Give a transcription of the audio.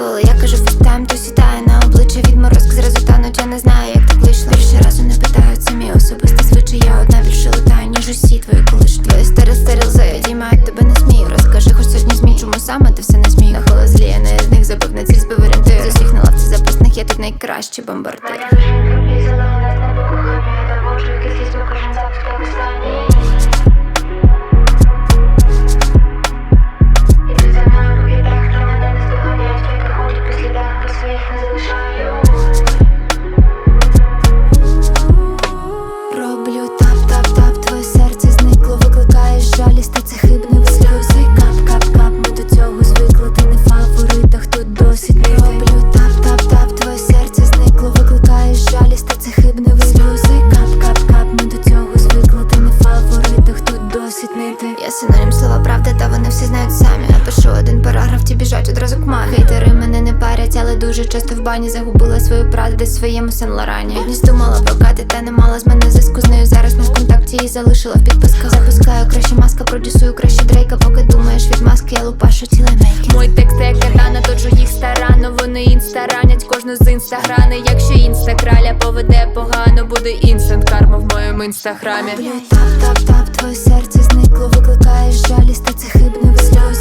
Коли я кажу фістайм, то сідає на обличчя відморозки зразу тануть, я не знаю, як так вийшло. Більше разу не питають самі особисто звичай Я одна більше летаю, ніж усі твої колиш Твої старі стерил заядімають, тебе не смію Розкажи хоч сьогодні змій, чому саме ти все не зміг На холо злі, я не з них забив на ціль збив орієнтир. На лавці запасних, я тут найкращий бомбардир знають самі Напишу один параграф, ті біжать одразу к мамі. Хейтери мене не парять, але дуже часто в бані загубила свою правду десь в своєму Сен-Лорані. Бідність думала прокати, та не мала з мене зв'язку з нею. Зараз ми в контакті і залишила в підписках. Запускаю краще маска, продюсую краще дрейка Поки думаєш від маски, я лупашу ціле мейки. Мой текст як катана, тоджу їх старанно Вони інстаранять кожну з інстаграни Якщо інстакраля поведе погано, буде інстант карма в моєму інстаграмі. Тап-тап-тап, твоє серце зникло, викликаєш жалість, та це хибне сльози